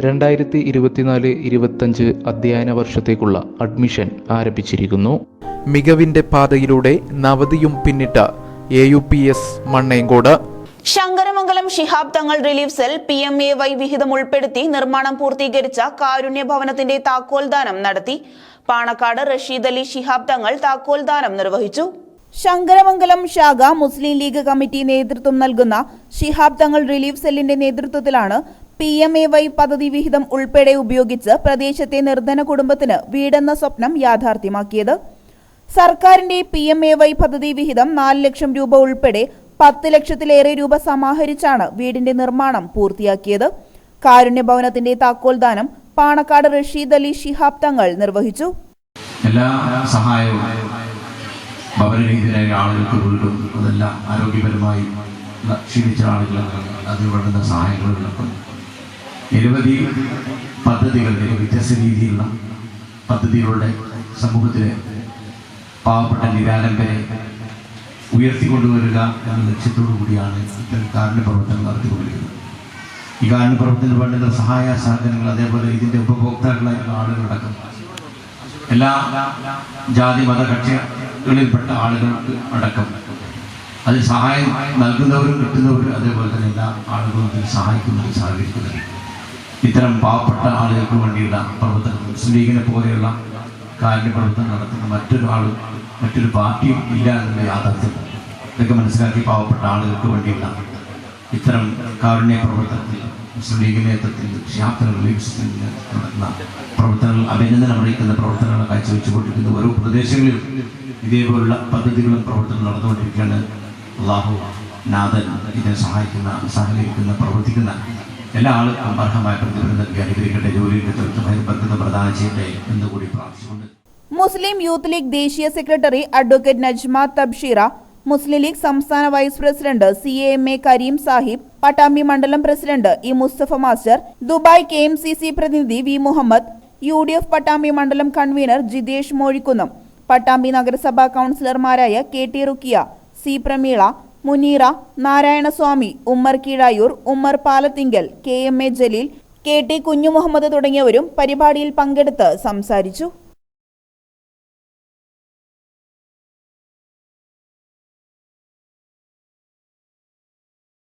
രണ്ടായിരത്തി ഇരുപത്തിനാല് ഇരുപത്തഞ്ച് അധ്യയന വർഷത്തേക്കുള്ള അഡ്മിഷൻ ആരംഭിച്ചിരിക്കുന്നു. മികവിന്റെ പാതയിലൂടെ നവതിയും പിന്നിട്ട A U P S Mannenkode. Sankaramangalam Shihab Thangal relief cell P M A Y വിഹിതം ഉൾപ്പെടുത്തി നിർമ്മാണം പൂർത്തീകരിച്ച കാരുണ്യ ഭവനത്തിന്റെ താക്കോൽദാനം നടത്തി. പാണക്കാട് റഷീദ് അലി ശിഹാബ് തങ്ങൾ താക്കോൽദാനം നിർവഹിച്ചു. ശങ്കരമംഗലം ശാഖ മുസ്ലിം ലീഗ് കമ്മിറ്റി നേതൃത്വം നൽകുന്ന ശിഹാബ് തങ്ങൾ റിലീഫ് സെല്ലിന്റെ നേതൃത്വത്തിലാണ് പി എം എ വൈ പദ്ധതി വിഹിതം ഉൾപ്പെടെ ഉപയോഗിച്ച് പ്രദേശത്തെ നിർധന കുടുംബത്തിന് വീടെന്ന സ്വപ്നം യാഥാർത്ഥ്യമാക്കിയത്. സർക്കാരിന്റെ പി എം എ വൈ പദ്ധതി വിഹിതം നാല് ലക്ഷം രൂപ ഉൾപ്പെടെ പത്ത് ലക്ഷത്തിലേറെ രൂപ സമാഹരിച്ചാണ് വീടിന്റെ നിർമ്മാണം പൂർത്തിയാക്കിയത്. കാരുണ്യ ഭവനത്തിന്റെ താക്കോൽദാനം പാണക്കാട് റഷീദ് അലി ഷിഹാബ് തങ്ങൾ നിർവഹിച്ചു. എല്ലാ സഹായവും ഭവനരഹിതരായ ആളുകൾക്ക് വീടും അതെല്ലാം ആരോഗ്യപരമായി ക്ഷീണിച്ച ആളുകൾ വേണ്ടുന്ന സഹായങ്ങൾ നൽകും നിരവധി പദ്ധതികൾ വ്യത്യസ്ത രീതിയിലുള്ള പദ്ധതികളുടെ സമൂഹത്തിലെ പാവപ്പെട്ട നിരാലംബരെ ഉയർത്തിക്കൊണ്ടുവരിക എന്ന ലക്ഷ്യത്തോടു കൂടിയാണ് ഇത്തരം കാരുണ്യ പ്രവർത്തനം നടത്തിക്കൊണ്ടിരിക്കുന്നത്. ഈ കാരുണ്യ പ്രവർത്തനത്തിന് വേണ്ടുന്ന സഹായ സഹകരണങ്ങൾ അതേപോലെ ഇതിന്റെ ഉപഭോക്താക്കളായിട്ടുള്ള ആളുകളടക്കം. എല്ലാ ജാതി മത കക്ഷികളിൽപ്പെട്ട ആളുകൾക്ക് അടക്കം. അതിൽ സഹായം നൽകുന്നവരും കിട്ടുന്നവരും അതേപോലെ തന്നെ എല്ലാ ആളുകളും അതിൽ സഹായിക്കുന്നതിൽ സഹകരിക്കുന്നത് ഇത്തരം പാവപ്പെട്ട ആളുകൾക്ക് വേണ്ടിയുള്ള പ്രവർത്തനം മുസ്ലിം ലീഗിനെ പോലെയുള്ള കാര്യ പ്രവർത്തനം നടത്തുന്ന മറ്റൊരു ആളും മറ്റൊരു പാർട്ടിയും ഇല്ല എന്നുള്ള യാഥാർത്ഥ്യം. ഇതൊക്കെ മനസ്സിലാക്കി പാവപ്പെട്ട ആളുകൾക്ക് വേണ്ടിയുള്ള ഇത്തരം കാരുണ്യ പ്രവർത്തനത്തിൽ മുസ്ലിം ലീഗ് നേതൃത്വത്തിൽ ഷിയാബ്ദ റിലീഫ്സിൽ നടത്തുന്ന പ്രവർത്തനങ്ങൾ അഭിനന്ദനം അറിയിക്കുന്ന പ്രവർത്തനങ്ങൾ കാഴ്ചവെച്ചുകൊണ്ടിരിക്കുന്ന ഓരോ പ്രദേശങ്ങളിലും ഇതേപോലുള്ള പദ്ധതികളും പ്രവർത്തനങ്ങളും നടന്നുകൊണ്ടിരിക്കുകയാണ്. അള്ളാഹു നാഥൻ ഇതിനെ സഹായിക്കുന്ന സഹകരിക്കുന്ന പ്രവർത്തിക്കുന്ന എല്ലാ ആൾക്കും അർഹമായ പ്രതിഫലം നൽകി അനുഗ്രഹിക്കട്ടെ. ജോലിയുടെ തീർച്ചയായും പ്രദാനം ചെയ്യട്ടെ എന്നുകൂടി പ്രാർത്ഥിച്ചുകൊണ്ട്. മുസ്ലിം യൂത്ത് ലീഗ് ദേശീയ secretary advocate Najma Thabsheera Muslim league സംസ്ഥാന vice president C A M A Kareem Sahib Pattambi മണ്ഡലം president E Mustafa master Dubai K M C C പ്രതിനിധി V Muhammad U D F Pattambi മണ്ഡലം convener Jithesh Mozhikkunnam Pattambi നഗരസഭാ കൗൺസിലർമാരായ K T Rukkiya C Prameela Muneera Narayanaswamy Ummer Keezhayur Ummer Palathingal K M A Jaleel K T Kunjumuhammad തുടങ്ങിയവരും പരിപാടിയിൽ പങ്കെടുത്ത് സംസാരിച്ചു.